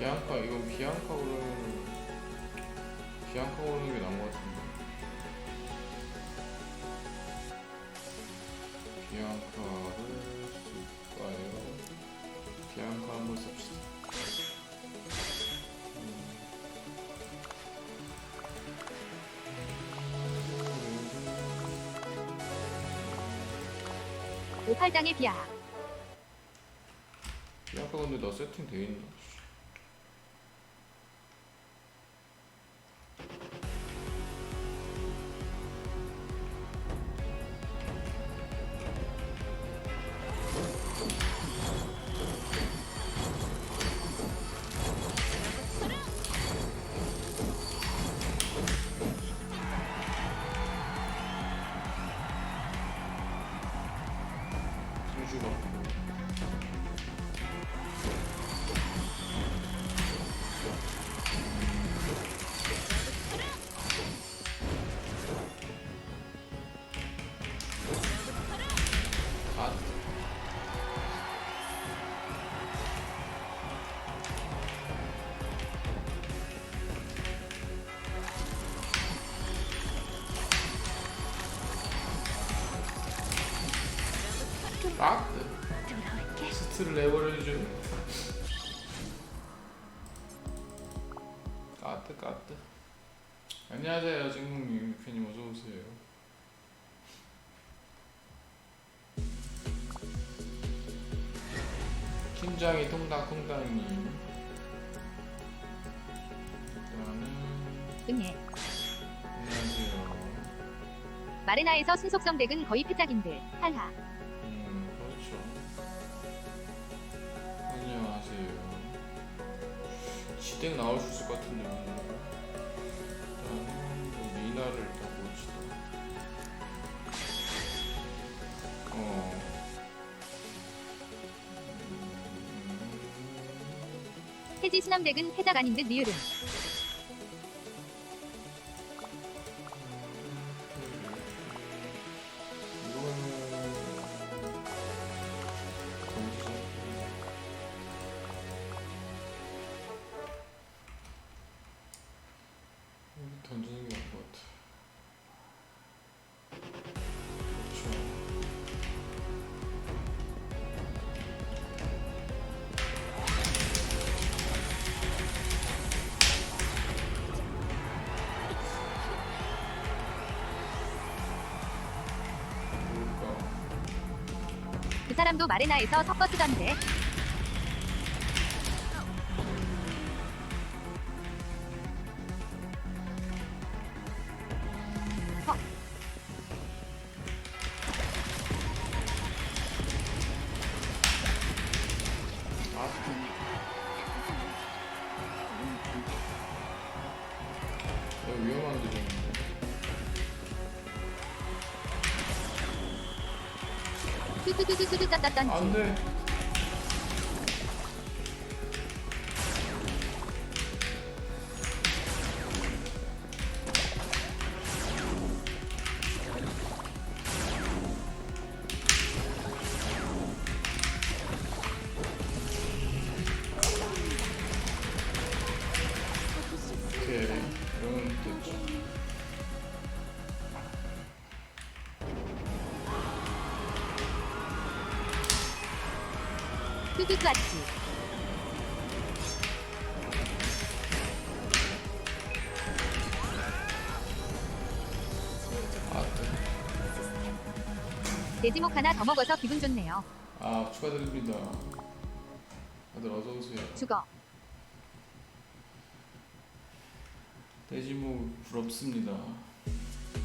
비앙카 이거 비앙카 그러면 비앙카 오는 게 나은 것 같은데 비앙카를 쓸까요? 비앙카 한번 씁시다 오팔당의 비아. 비앙카 근데 나 세팅 돼 있나? 아! 스트를 내버려주죠 까뜨 까뜨 안녕하세요 진국님 팬님 어서 오세요 팀장이 통당통당님 응애. 안녕하세요 마레나에서 순속성 덱은 거의 패작인들. 하하. 지댕 나올 수 있을 것 같은데. 일단은 뭐 미나를 일단 봅시다. 어. 해지 수남 덱은 패작 아닌 듯 리을은. 마레나에서 섞어 쓰던데. 뚜뚜뚜뚜뚜뚜 딴딴딴. 안 돼. 돼지목 하나 더 먹어서 기분 좋네요. 아 축하드립니다. 다들 어서 오세요. 죽어. 돼지무 부럽습니다.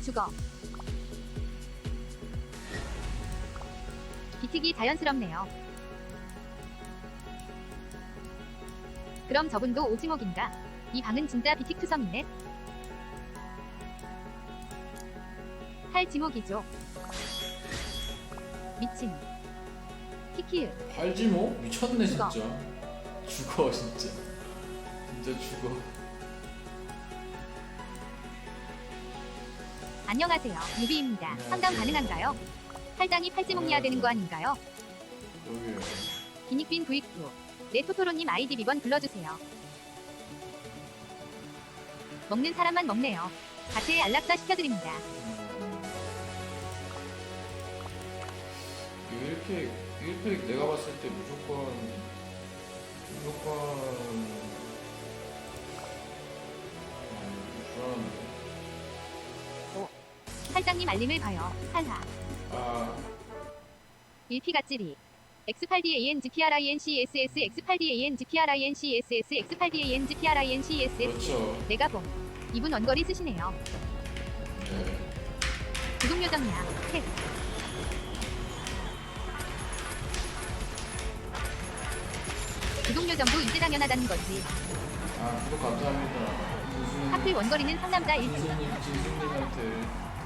죽어. 비틱이 자연스럽네요. 그럼 저분도 오지목인가? 이 방은 진짜 비틱 투성이네. 할 지목이죠. 미친. 키키을. 팔지모 미쳤네 죽어. 진짜. 죽어 진짜. 진짜 죽어. 안녕하세요. 유비입니다. 상담 가능한가요? 할당이 팔지목이야 되는 거 아닌가요? 여기요. 기닉빈 부익부. 네 토토로님 아이디 비번 불러주세요. 먹는 사람만 먹네요. 가체에 안락사 시켜드립니다. 음. 1팩 1팩 내가 봤을 때 무조건 무조건 아, 불안한데 팔장님 알림을 봐요. 한하. 아 1피 갓찌리. X8DANGPRINCSS X8DANGPRINCSS X8DANGPRINCSS 그렇죠 내가 봄. 이분 원거리 쓰시네요. 네. 구독 요정이야. 탭. 구독요정도 이제 당연하다는 거지. 아 구독 감사합니다 무슨 하필 원거리는 상남자 1등. 진수님 진수님한테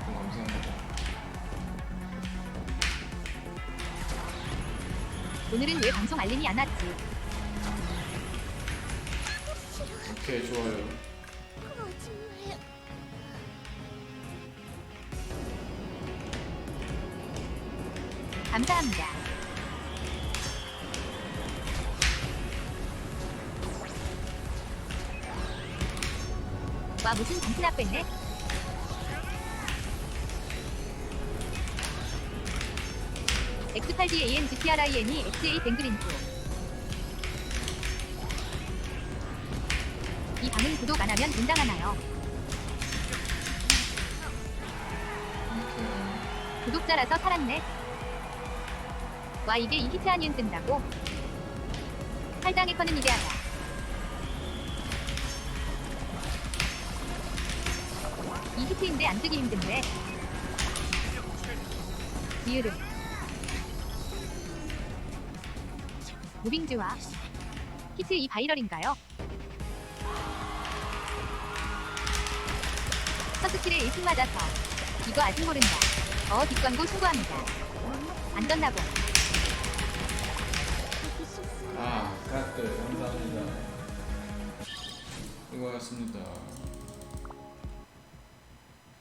구독 감사합니다 오늘은 왜 방송 알림이 안 왔지? 오케이 좋아요 감사합니다. 와 무슨 정신아 뺐네? X8DANGPRIN이 XA 뱅그린프 이 방은 구독 안 하면 분당하나요? 이렇게 구독자라서 살았네. 와 이게 이 히트 아니은 뜬다고? 팔당의 커는 이대하다. 이 히트인데 안 뜨기 힘든데. 비으름. 무빙즈와 히트 이 바이럴인가요? 서스킬에 1승 맞아서 이거 아직 모른다. 어 뒷광고 신고합니다. 안 떴나 보. 아 가스 감사합니다 수고하셨습니다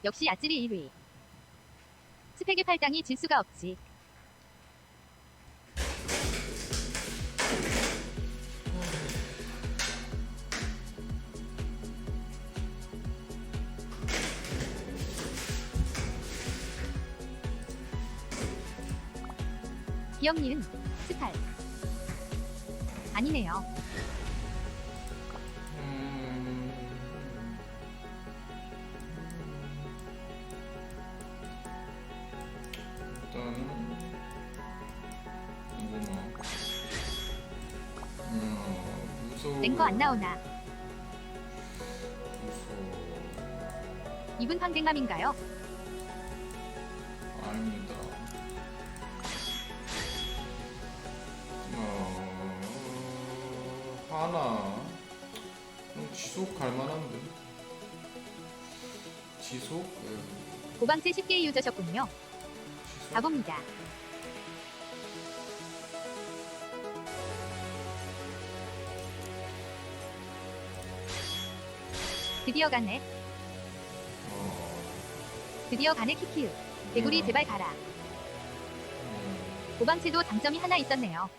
역시 아찔이 1위. 스펙의 팔당이 질 수가 없지. 기억 니은 스탈. 아니네요. 황댕맘인가요? 아닙니다 어... 하나 음, 지속 갈 만한데 지속? 예, 고방채 쉽게 이어져셨군요. 지속 가봅니다. 드디어 가네. 어... 드디어 가네 키키우. 개구리 음. 제발 가라. 음, 고방채도 장점이 하나 있었네요.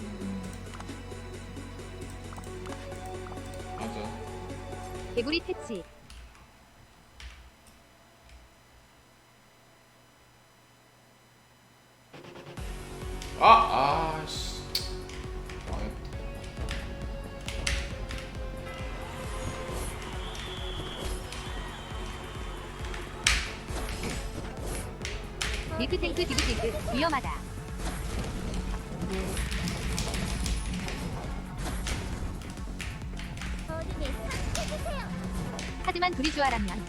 음. 맞아 개구리 퇴치. 하지만 둘이 좋아라면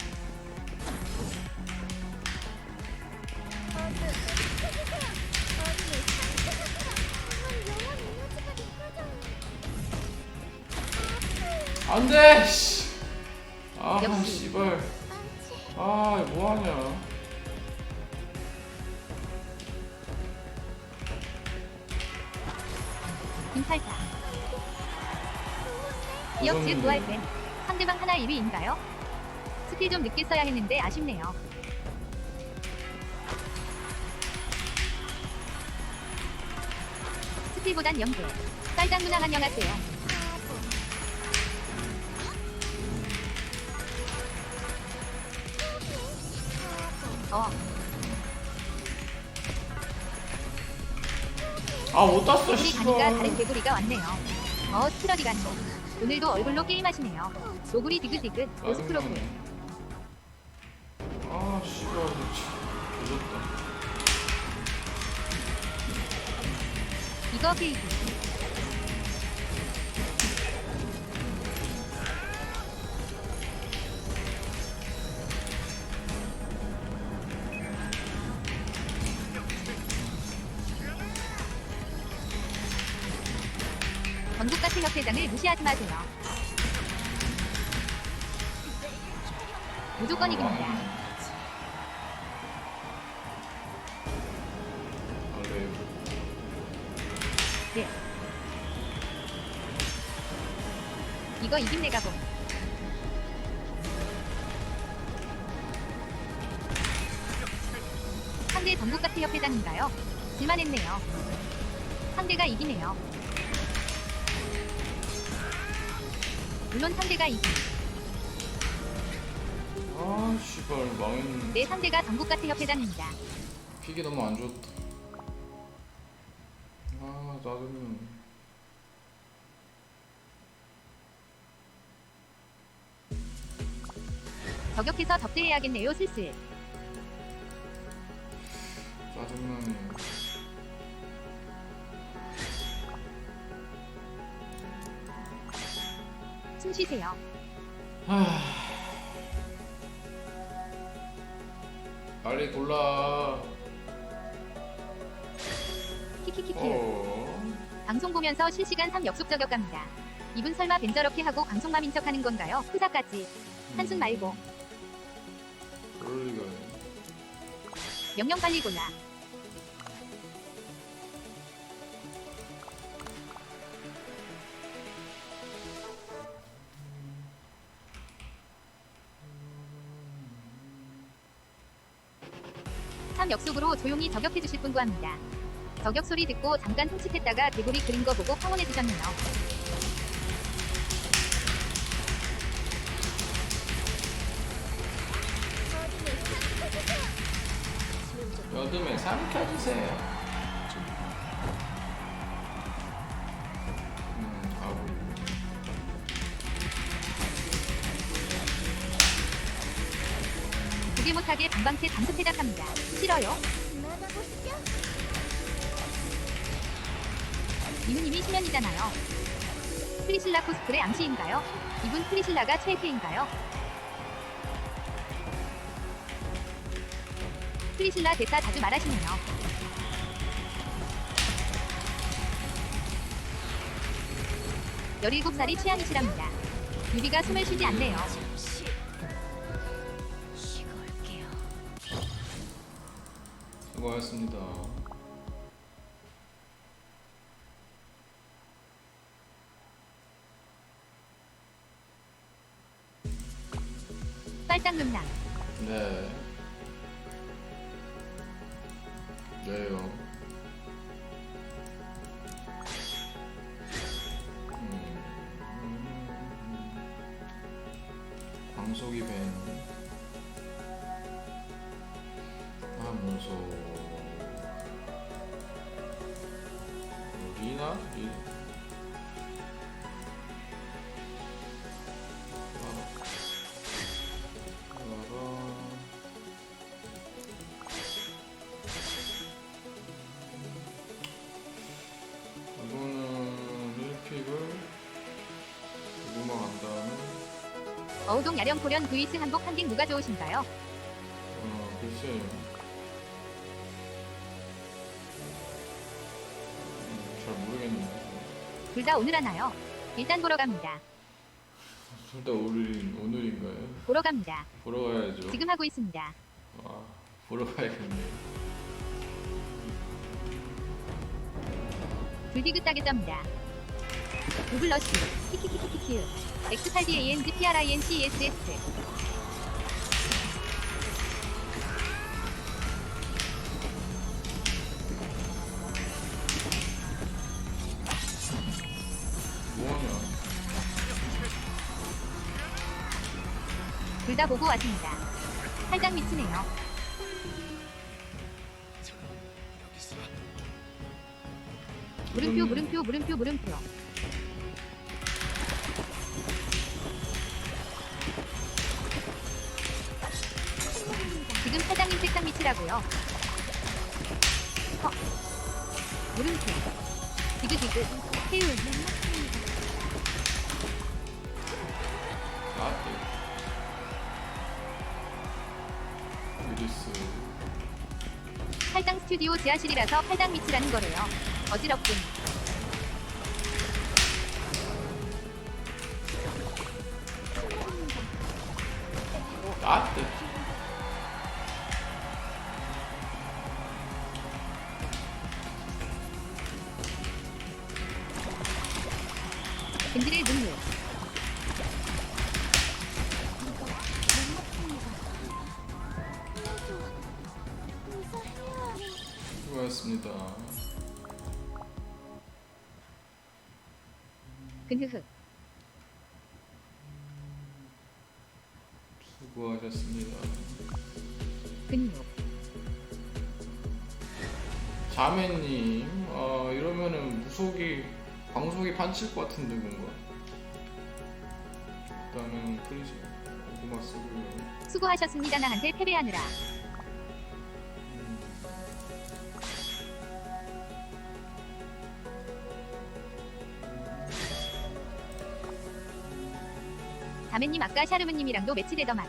안돼! 씨! 아 역시. 씨발 아 뭐하냐 김팔타. 기억즈 부활팬. 상대방 하나 1위인가요? 스킬 좀 늦게 써야 했는데 아쉽네요. 스킬보단 연계. 쌀장 누나 안녕하세요. 어, 아못 땄어 우리 가니까 다른 씨발 개구리가 왔네요. 어, 스트러디 가니. 오늘도 얼굴로 게임하시네요. 노구리 디귿디귿, 오스프로그. 아 씨발 늦었다 이거 케이크. 전국가스 협회장을 무시하지 마세요. 무조건 이깁니다. 네. 이거 이김 내가 봄. 상대 전국가스 협회장인가요? 질만했네요. 상대가 이기네요. 물론 상대가 이기. 아 씨발 망했네 내 상대가 전국가스 협회장입니다. 픽이 너무 안 좋다 저격해서 접대해야겠네요, 슬슬. 짜증나네 숨 쉬세요. 빨리 골라 키키키키. 어 방송 보면서 실시간 3역속 저격 갑니다. 이분 설마 벤 저렇게 하고 방송맘 인 척하는 건가요? 프사까지. 한숨 말고. 명령 빨리 골라. 삼 역속으로 조용히 저격해 주실 분 구합니다. 저격 소리 듣고 잠깐 흠칫했다가 개구리 그린 거 보고 황혼해 주셨네요. 여름에 삼켜주세요 두개 못하게 방방채 잠수 패작합니다. 싫어요? 이누님이 신년이잖아요. 프리실라 코스프레 암시인가요? 이분 프리실라가 최애인가요? 프리실라 대사 자주 말하시네요. 열일곱 살이 취향이시랍니다. 유비가 숨을 쉬지 않네요. 수고하셨습니다 빨딱 눈랑 네 네요 음. 광속이 밴 아, 무서워. 우동 야령 고련 VS 한복 한갱 누가 좋으신가요? 어, 글쎄요. 음, 잘 모르겠는데. 둘 다 오늘 하나요? 일단 보러 갑니다. 둘 다 오늘, 오늘인가요? 보러 갑니다. 보러 가야죠. 지금 하고 있습니다. 아, 보러 가야겠네. 불디그 따게 짭니다. 구글러시 키키키키키키으 X8DANGPRINCESS 뭐하냐 둘 다 보고 왔습니다. 살짝 미치네요. 물음표 물음표 물음표 물음표 지금 사장님 색상 미치라고요. 어. 물음표. 태우. 라떼 유리스 팔당 스튜디오 지하실이라서 팔당 미치라는 거래요. 어지럽군. 수고하셨습니다 근흐흐. 수고하셨습니다 근육. 자매님 어, 이러면은 무속이 방송이 판칠 것 같은데 뭔가 일단은 프리즈 쓰고요 수고하셨습니다. 나한테 패배하느라. 자매님 아까 샤르무님이랑도 매치되더만.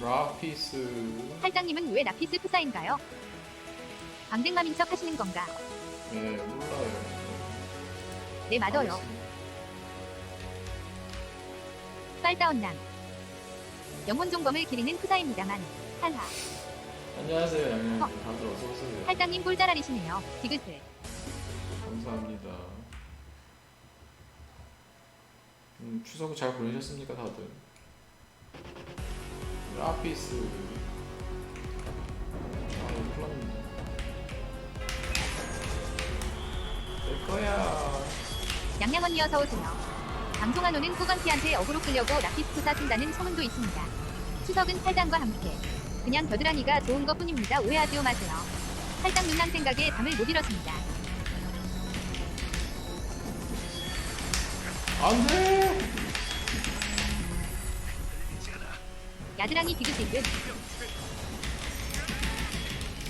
라피스 팔당님은 왜 나피스 프사인가요? 광댕맘인 척 하시는 건가? 네 몰라요 네 맞아요. 빨다운 남. 영혼 종범을 기리는 프사입니다만. 한하. 안녕하세요 양양 어. 다들 어서 오세요 팔당님 꼴자라리시네요. 디귿을. 감사합니다 음, 추석 잘 보내셨습니까 다들 라피스 아 이거 큰일 났네 내 거야 양양 언니 어서 오세요. 방송한 오는 꾸건티한테 어그로 끌려고 라피스 프사 쓴다는 소문도 있습니다. 추석은 팔당과 함께. 그냥 겨드랑이가 좋은 것 뿐입니다. 오해하지 마세요. 팔당 눈남 생각에 담을 못 잃었습니다. 안돼 야드랑이 디귿디귿.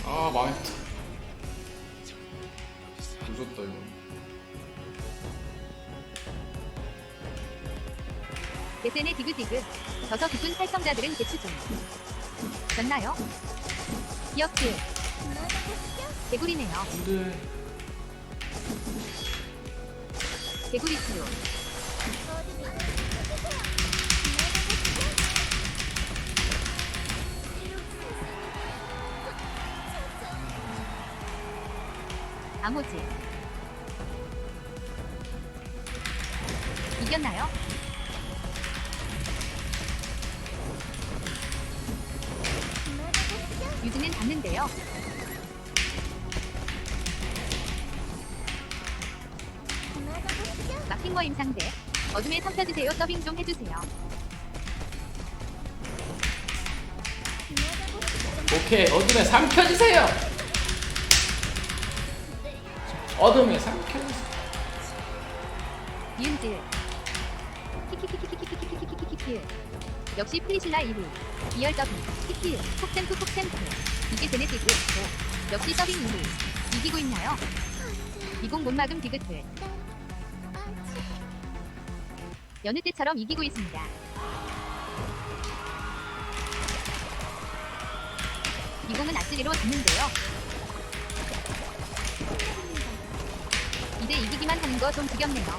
아 망했다 늦었다 이거 대센의 디귿디귿. 저서 깊은 팔청자들은 대추 좀. 졌나요? 기억들. 개구리네요. 안돼 개구리 치료. 암호지. 유진은 잡는데요. 막힌 거 임 상대. 어둠에 삼켜주세요. 서빙 좀 해주세요. 오케이 어둠에 삼켜주세요 어둠에 삼켜주세요 이은질. 키키키키키키키키키키키키. 역시 플리실라 2부. 이열 서빙. 키키. 폭템프 폭템프. 이게 디그. 오. 역시 서빙 2부. 이기고 있나요? 이공 못 막음 디귿을. 여느 때처럼 이기고 있습니다. 이공은 아찔리로 졌는데요. 이제 이기기만 하는 거 좀 지겹네요.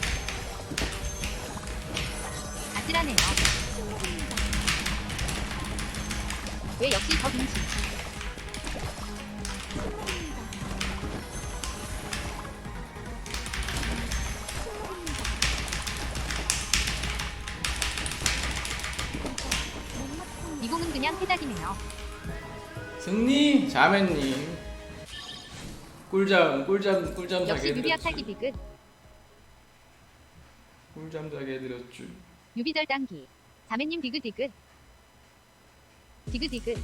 아찔하네요. 왜 역시 더 빈치? 이공은 그냥 패작이네요. 승리 자매님 꿀잠 꿀잠 꿀잠 자게 역시 유비 해드렸죠. 악탈기 디귿. 꿀잠 자게 해드렸죠. 유비절 당기. 자매님 디귿 디귿. 디귿 디귿.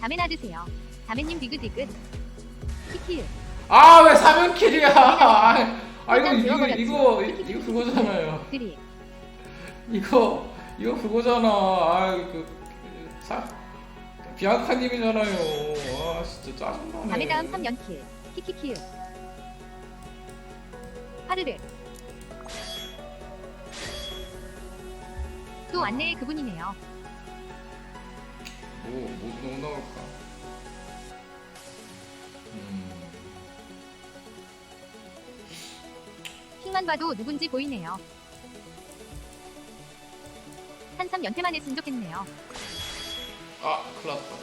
자매나 드세요. 자매님 디귿 디귿. 키키유. 아 왜 사면킬이야? 아, 아 이거 이거. 이거 이거 그거잖아요. 드립. 이거 이거 그거잖아. 아그 사 비앙카님이잖아요. 아 진짜 짜증나네. 자매 다음 3연킬. 키키키유. 하르르. 또 안내의 그분이네요. 뭐뭐 뭐 나올까? 음. 핑만 봐도 누군지 보이네요. 한삼 연패만 했으면 좋겠네요. 아 큰일 났다.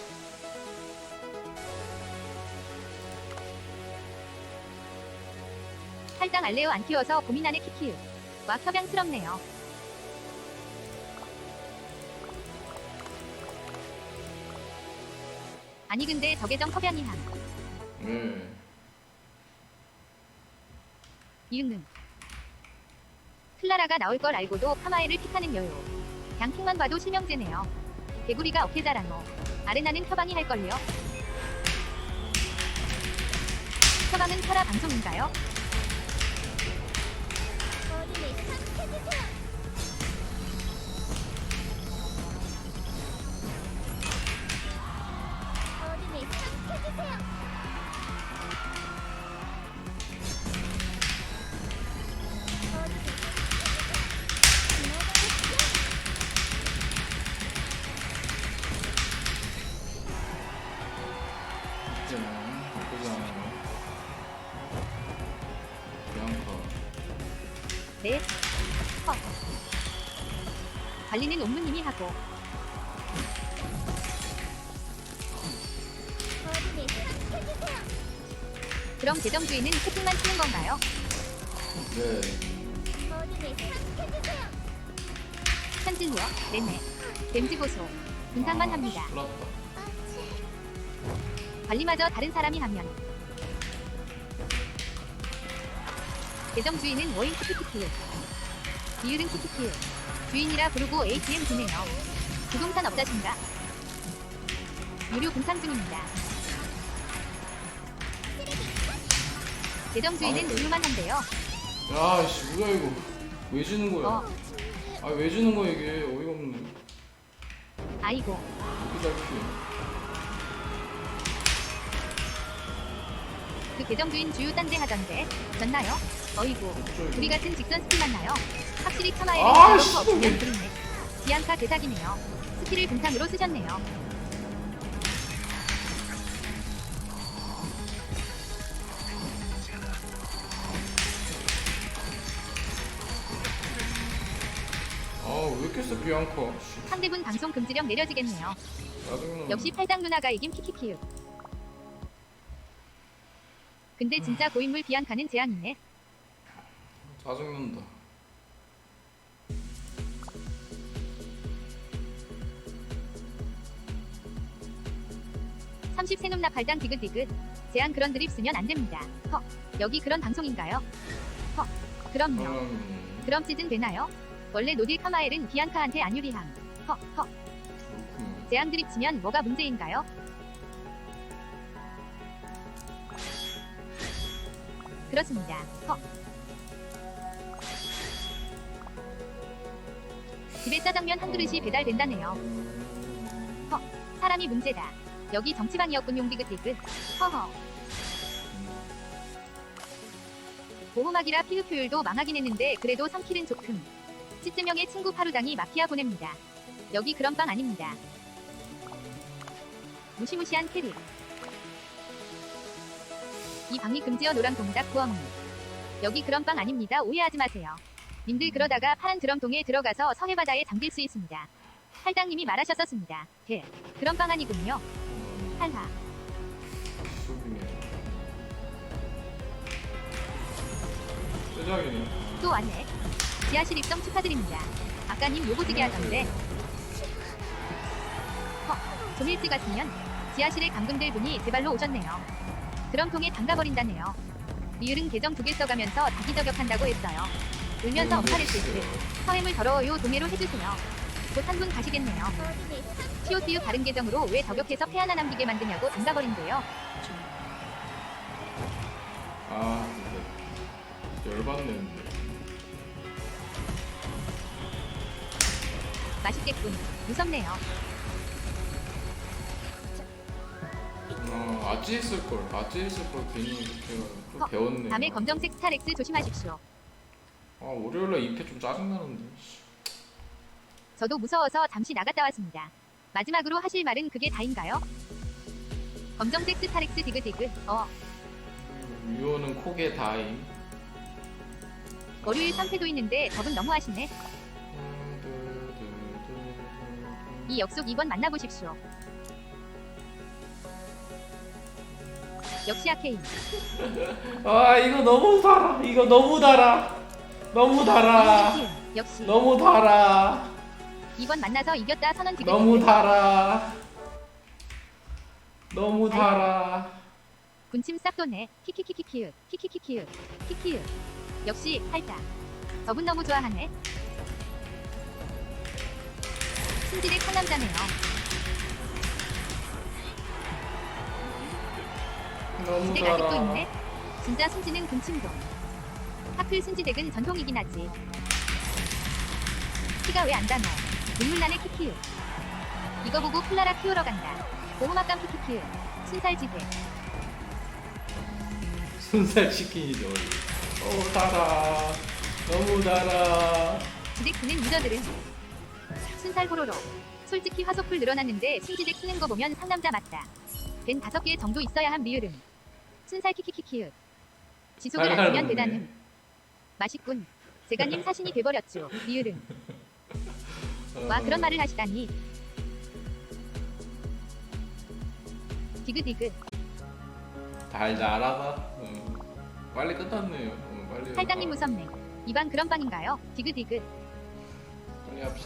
할당 알레오 안 키워서 고민하네 키키유. 와 협양스럽네요. 아니 근데 저계정 협양이 함. 네. 이응능. 클라라가 나올 걸 알고도 카마에를 픽하는 여유. 양킹만 봐도 실명제네요. 개구리가 어케자라노. 아레나는 협방이 할걸요. 협방은 카라 방송인가요? 관리는 옴무님이 하고. 그럼 주인은 채팅만 치는 건가요? 네. 현진이요? 네네. 댐지 보소. 분탕만 아, 합니다. 관리마저 다른 사람이 하면. 계정 주인은 워인 키키키키유. 이율은 키키키유. 주인이라 부르고 ATM 주네요. 부동산 업자신가? 무료 분탕 중입니다. 계정 주인은 아, 네. 한대요. 야, 씨, 뭐야 이거? 왜 주는 거야? 어, 아, 왜 주는 거야 이게? 어이가 없네. 아이고. 이렇게 잘 피해. 그 계정 주인 주유 딴데 하던데. 졌나요? 어이구. 우리? 같은 직선 스킬 맞나요? 확실히 카마에는 아, 씨, 없으면 왜- 그렇네. 비앙카 대사기네요. 스킬을 분탕으로 쓰셨네요. 아, 왜 이렇게 써 비앙카? 씨, 상대분 방송 금지령 내려지겠네요. 짜증나. 역시 팔당 누나가 이김 키키키유. 근데 진짜 고인물 비앙카는 재앙이네. 짜증난다. 삼십 세놈 나 팔당 디귿디귿. 재앙 그런 드립 쓰면 안 됩니다. 허. 여기 그런 방송인가요? 허. 그럼요. 음, 그럼 시즌 되나요? 원래 노딜 카마엘은 비앙카한테 안 유리함. 허. 허. 재앙 드립 치면 뭐가 문제인가요? 그렇습니다. 허. 집에 짜장면 한 그릇이 배달된다네요. 허. 사람이 문제다. 여기 정치방이었군 용 디귿디귿. 허허. 보호막이라 피흡 효율도 망하긴 했는데 그래도 3킬은 좋음. 시즈명의 친구 파루당이 마피아 보냅니다. 여기 그런 빵 아닙니다. 무시무시한 캐릭. 이 방이 금지어 노란 동작 구어문. 여기 그런 빵 아닙니다. 오해하지 마세요. 님들 그러다가 파란 드럼통에 들어가서 성해바다에 잠길 수 있습니다. 할당님이 말하셨었습니다. 그 그런 빵 아니군요. 속이네. 세상이네. 또 왔네. 지하실 입성 축하드립니다. 아까님 요거지게 하던데. 허, 좀 일찍 왔으면 지하실에 감금될 분이 제 발로 오셨네요. 그럼 통에 담가버린다네요. 리을은 계정 두 개 써가면서 자기 저격한다고 했어요. 울면서 엄살을 쓸듯 서해물 더러워요 동해로 해주세요. 곧한 분 가시겠네요. 티오티우 다른 계정으로 왜 저격해서 패 하나 남기게 만드냐고 담가버린대요. 아 진짜 열받는데 맛있겠군. 무섭네요. 아찌 했을 걸 아찌 했을 걸 괜히 이렇게 또 어, 배웠네 밤에 검정색 스타렉스 조심하십시오. 아 월요일날 2패 좀 짜증 나는데 저도 무서워서 잠시 나갔다 왔습니다. 마지막으로 하실 말은 그게 다인가요? 검정색 스타렉스 디그디그. 어, 유호는 콕에 다임 월요일 3패도 있는데 저분 너무 하시네. 이 역속 2번 만나보십시오. 역시 아케인. 아 이거 너무 달아 이거 너무 달아 너무 달아. 역시 너무 달아 2번 만나서 이겼다 선언 디귿 너무 달아 너무 달아 군침 싹 도네. 키키키키키으. 키키키키으. 키키으. 역시 팔자. 저분 너무 좋아하네. 신지대 상남자네요. 너무 지대가 아직도 달아 있네. 진짜 순지는 군침도. 하필 순지댁은 전통이긴 하지. 키가 왜안 닿어? 눈물 나네 키키으. 이거 보고 클라라 키우러 간다. 보호막감 키키키으. 순살지대. 순살 치킨이죠 너무 달아 너무 달아 지댁 쓰는 유저들은 순살 호로로. 솔직히 화소풀 늘어났는데 순지댁 쓰는 거 보면 상남자 맞다. 벤 다섯 개 정도 있어야 함 리을은. 순살 키키키키으. 지속을 아끼면 먹네. 대단음. 맛있군. 제가님 사신이 돼버렸죠. 리을은. 와 그런 말을 하시다니. 디그디그. 달달하다 응. 빨리 끝났네요 응, 빨리 탈당님 무섭네. 이방 그런 빵인가요? 디그디그. 빨리 합시다